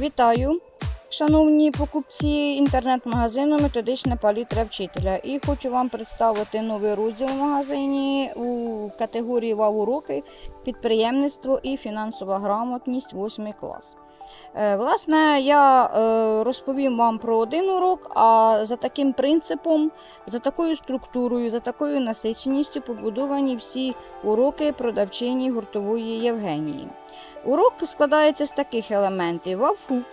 Вітаю, шановні покупці інтернет-магазину Методична палітра вчителя. І хочу вам представити новий розділ в магазині у категорії ВАВ-уроки підприємництво і фінансова грамотність 8 клас. Е, Власне, я е, розповім вам про один урок, а за таким принципом, за такою структурою, за такою насиченістю побудовані всі уроки продавчині гуртової Євгенії. Урок складається з таких елементів: вавфук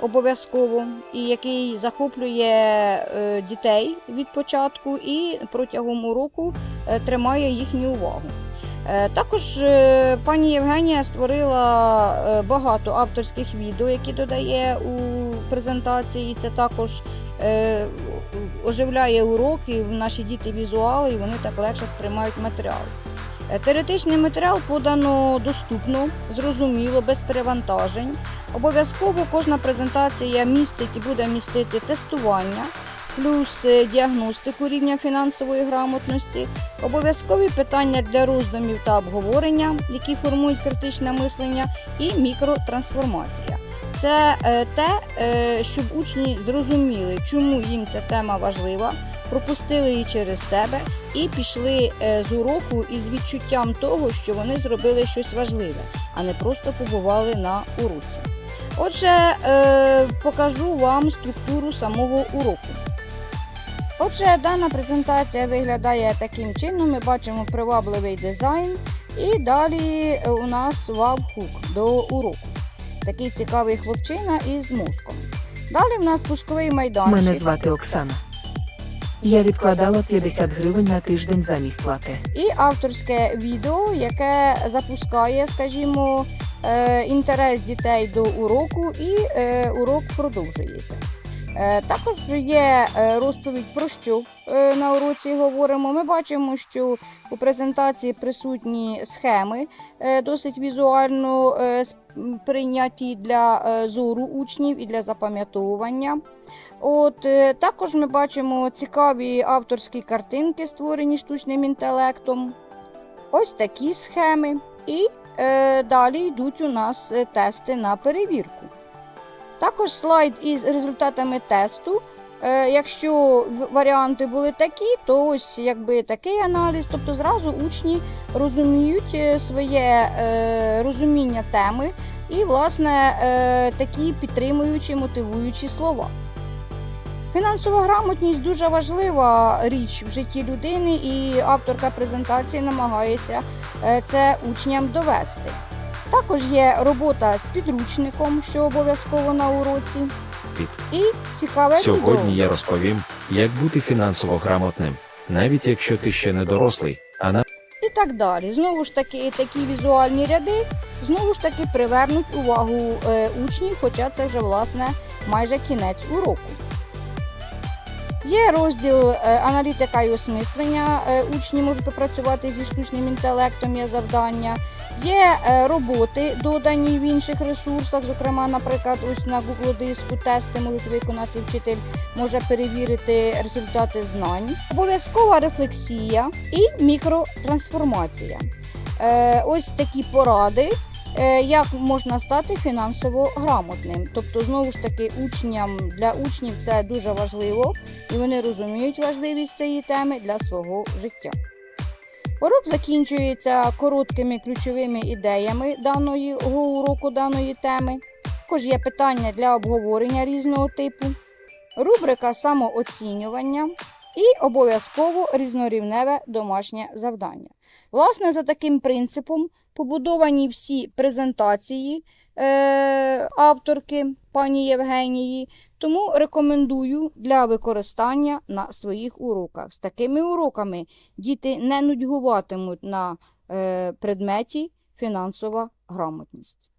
обов'язково, і який захоплює е, дітей від початку і протягом уроку тримає їхню увагу. Е, Також е, пані Євгенія створила е, багато авторських відео, які додає у презентації. Це також оживляє урок, і наші діти візуали, і вони так легше сприймають матеріал. Теоретичний матеріал подано доступно, зрозуміло, без перевантажень. Обов'язково кожна презентація містить і буде містити тестування, плюс е, діагностику рівня фінансової грамотності, обов'язкові питання для роздумів та обговорення, які формують критичне мислення, і мікротрансформація. Це е, те, е, щоб учні зрозуміли, чому їм ця тема важлива, пропустили її через себе і пішли з уроку із відчуттям того, що вони зробили щось важливе, а не просто побували на уроці. Отже, покажу вам структуру самого уроку. Отже, дана презентація виглядає таким чином. Ми бачимо привабливий дизайн, і далі е, у нас вав-хук до уроку. Такий цікавий хлопчина із мозком. Далі в нас пусковий майданчик. Мене звати Оксана. Я відкладала 50 гривень на тиждень замість плати. і авторське відео, яке запускає, скажімо, е, інтерес дітей до уроку, і е, урок продовжується. Е, Також є е, розповідь про що е, на уроці говоримо. Ми бачимо, що у презентації присутні схеми, досить візуально прийняті для зору учнів і для запам'ятовування. От також ми бачимо цікаві авторські картинки, створені штучним інтелектом. Ось такі схеми. І е, далі йдуть у нас тести на перевірку. Також слайд із результатами тесту. Е, якщо варіанти були такі, то ось якби такий аналіз, тобто зразу учні розуміють е, своє е, розуміння теми і, власне, такі підтримуючі, мотивуючі слова. Фінансова грамотність дуже важлива річ в житті людини, і авторка презентації намагається це учням довести. Також є робота з підручником, що обов'язково на уроці, і цікаве Сьогодні відео. я розповім, як бути фінансово грамотним, навіть якщо ти ще не дорослий, а на і так далі. Знову ж таки, такі візуальні ряди знову ж таки привернуть увагу е, учнів, хоча це вже власне майже кінець уроку. Є розділ е, аналітика і осмислення. Е, Учні можуть попрацювати зі штучним інтелектом, є завдання. Є е, роботи, додані в інших ресурсах, зокрема, наприклад, ось на Google диску тести можуть виконати вчитель, може перевірити результати знань. Обов'язкова рефлексія і мікротрансформація. Е, Ось такі поради, е, як можна стати фінансово грамотним. Тобто, знову ж таки, учням для учнів це дуже важливо, і вони розуміють важливість цієї теми для свого життя. Урок закінчується короткими ключовими ідеями даної уроку даної теми. Також є питання для обговорення різного типу, рубрика самооцінювання і обов'язково різнорівневе домашнє завдання. Власне, за таким принципом побудовані всі презентації е, авторки пані Євгенії, тому рекомендую для використання на своїх уроках. З такими уроками діти не нудьгуватимуть на е, предметі фінансова грамотність.